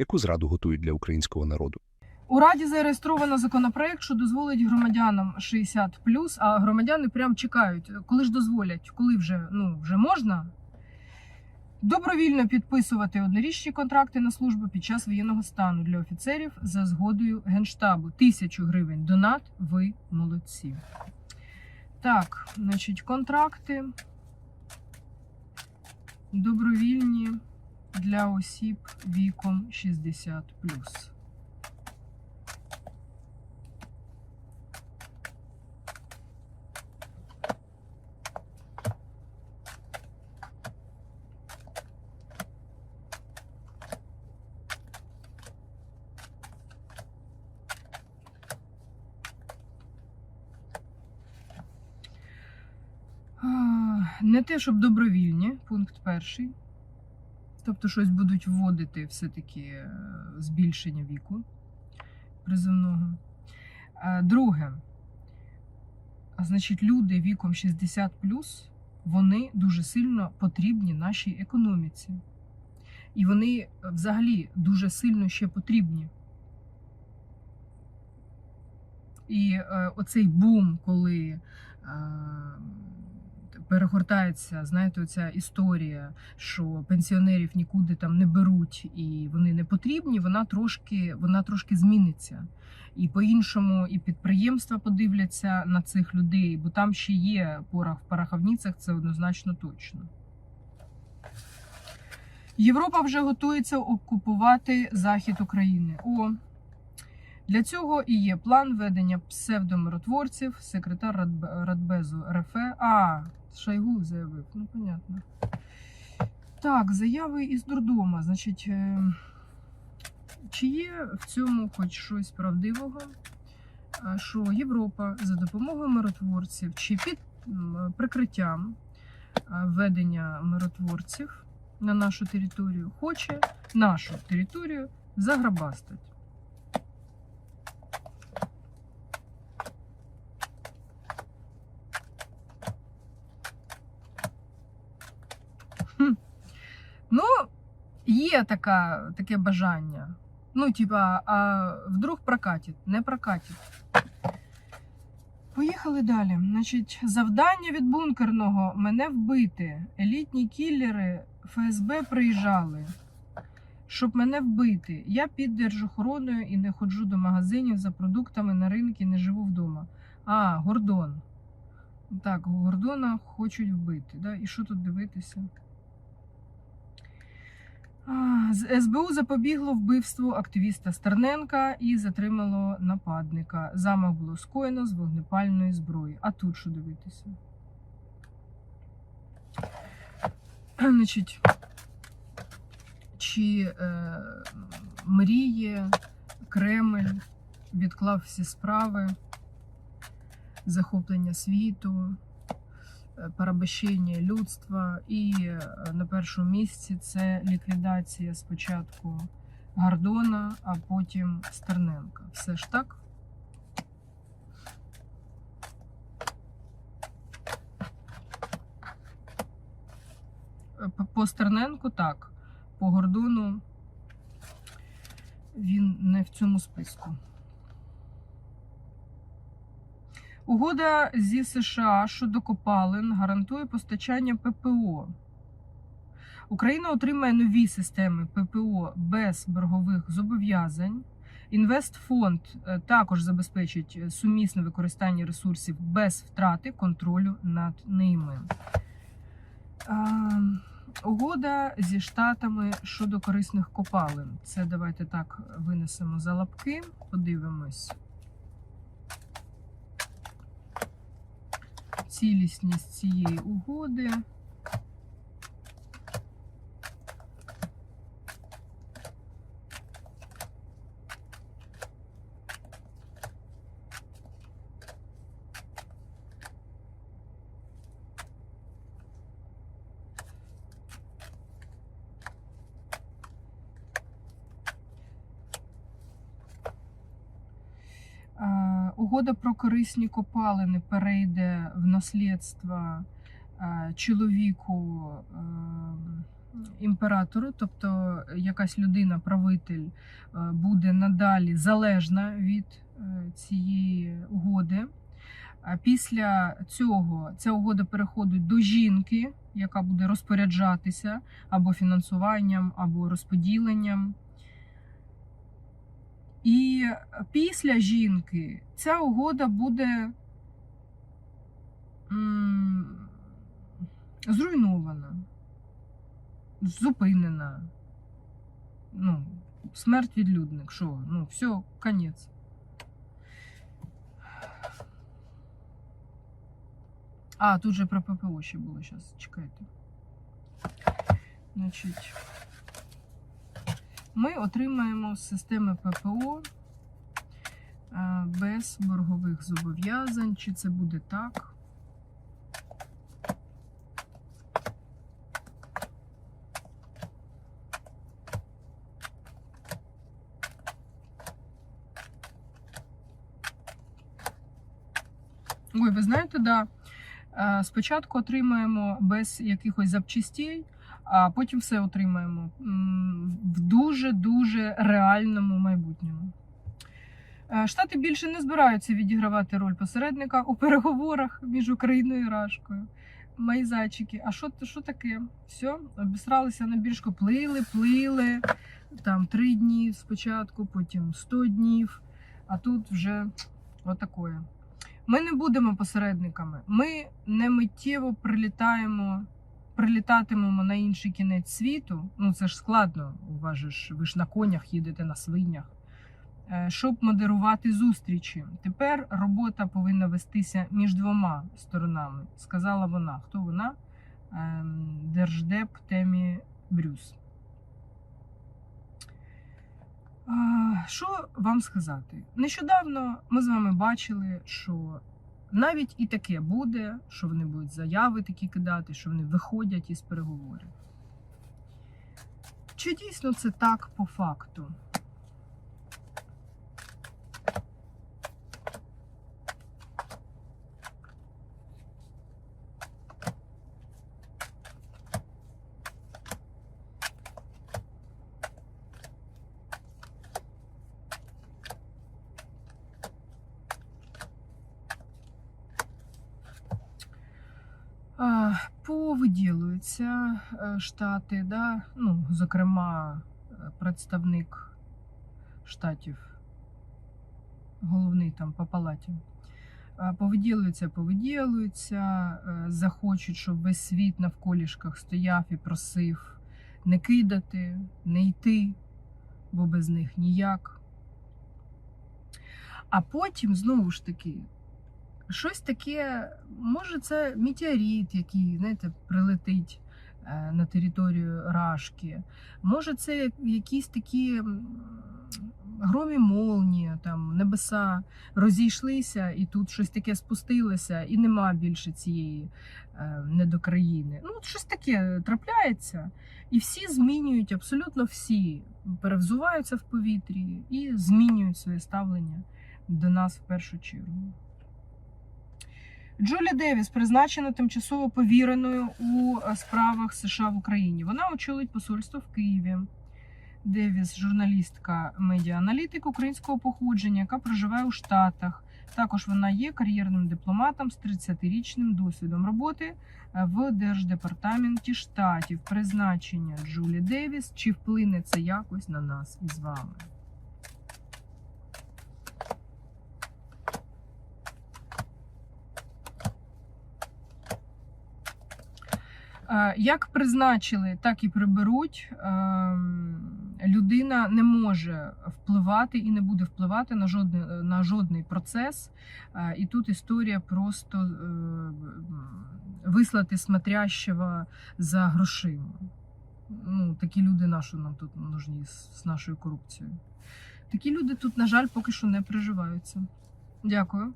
яку зраду готують для українського народу. У Раді зареєстровано законопроект, що дозволить громадянам 60 а громадяни прям чекають, коли ж дозволять, коли вже ну вже можна. Добровільно підписувати однорічні контракти на службу під час воєнного стану для офіцерів за згодою Генштабу. Тисячу гривень донат. Ви молодці. Так, значить, контракти добровільні для осіб віком 60 А, Не те, щоб добровільні, пункт перший. Тобто щось будуть вводити все-таки е, збільшення віку призовного. Друге, а, значить, люди віком 60 вони дуже сильно потрібні нашій економіці. І вони е, взагалі дуже сильно ще потрібні. І е, оцей бум, коли е, перегортається, знаєте, оця історія, що пенсіонерів нікуди там не беруть і вони не потрібні, вона трошки, вона трошки зміниться. І по-іншому і підприємства подивляться на цих людей, бо там ще є порох в пороховницях, це однозначно точно. Європа вже готується окупувати захід України. О, для цього і є план ведення псевдомиротворців, секретар Радб- Радбезу РФ. А, Шойгу заявив, ну понятно. Так, заяви із дурдома. Значить, е, чи є в цьому хоч щось правдивого? Що Європа за допомогою миротворців чи під прикриттям ведення миротворців на нашу територію хоче нашу територію заграбастати? Хм. Ну, є така, таке бажання. Ну, типа, а вдруг прокатить, не прокатить. Поїхали далі. Значить, завдання від бункерного мене вбити. Елітні кіллери ФСБ приїжджали, щоб мене вбити. Я під держохороною і не ходжу до магазинів за продуктами на ринки, не живу вдома. А, Гордон. Так, Гордона хочуть вбити. Да? І що тут дивитися? З- СБУ запобігло вбивству активіста Стерненка і затримало нападника. Замах було скоєно з вогнепальної зброї. А тут що дивитися? Значить, чи е, мріє Кремль, відклав всі справи, захоплення світу, е, порабощення людства, і е, на першому місці це ліквідація спочатку Гордона, а потім Стерненка. Все ж так? Е, По- По Стерненку так. По Гордону він не в цьому списку. Угода зі США щодо копалин гарантує постачання ППО. Україна отримає нові системи ППО без боргових зобов'язань. Інвестфонд е, також забезпечить е, сумісне використання ресурсів без втрати контролю над ними. Угода зі штатами щодо корисних копалин. Це давайте так винесемо за лапки, подивимось. Цілісність цієї угоди. Е, Угода про корисні копалини перейде в наслідство е, чоловіку е, імператору, тобто якась людина, правитель, е, буде надалі залежна від цієї угоди. А після цього ця угода переходить до жінки, яка буде розпоряджатися або фінансуванням, або розподіленням. І після жінки ця угода буде зруйнована, зупинена. Ну, смерть відлюдник. Що? Ну, все, конець. А, тут же про ППО ще було зараз. Чекайте. Значить, ми отримаємо системи ППО е, без боргових зобов'язань. Чи це буде так? Ой, ви знаєте, да. Е, Спочатку отримаємо без якихось запчастей, а потім все отримаємо в дуже-дуже реальному майбутньому. Е, Штати більше не збираються відігравати роль посередника у переговорах між Україною і Рашкою. Мої зайчики, а що, що таке? Все, обісралися на біржку, плили, плили. Там три дні спочатку, потім 100 днів, а тут вже отакое. Ми не будемо посередниками. Ми не миттєво прилітаємо, прилітатимемо на інший кінець світу. Ну це ж складно. У вас же ж ви ж на конях їдете на свинях. е, Щоб модерувати зустрічі. Тепер робота повинна вестися між двома сторонами, сказала вона. Хто вона? Ем, Держдеп Темі Брюс. Що вам сказати? Нещодавно ми з вами бачили, що навіть і таке буде, що вони будуть заяви такі кидати, що вони виходять із переговорів. Чи дійсно це так по факту? А, Повиділуються е, штати, да? ну, зокрема, е, представник штатів, головний там по палаті. А, Повиділуються, повиділуються, е, захочуть, щоб весь світ навколішках стояв і просив не кидати, не йти, бо без них ніяк. А потім, знову ж таки, щось таке, може, це метеорит, який, знаєте, прилетить е, на територію Рашки. Може, це якісь такі громі молнії, там небеса розійшлися, і тут щось таке спустилося, і нема більше цієї е, недокраїни. Ну, щось таке трапляється, і всі змінюють, абсолютно всі перевзуваються в повітрі і змінюють своє ставлення до нас в першу чергу. Джулі Девіс призначена тимчасово повіреною у е, справах США в Україні. Вона очолить посольство в Києві. Девіс, журналістка, медіааналітик українського походження, яка проживає у Штатах. Також вона є кар'єрним дипломатом з 30-річним досвідом роботи е, в Держдепартаменті штатів. Призначення Джулі Девіс. Чи вплине це якось на нас із вами? Як призначили, так і приберуть. Ем, Людина не може впливати і не буде впливати на жодний, на жодний процес. Е, І тут історія просто е, вислати смотрящого за грошима. Ну, такі люди наші нам тут нужні з нашою корупцією. Такі люди тут, на жаль, поки що не приживаються. Дякую.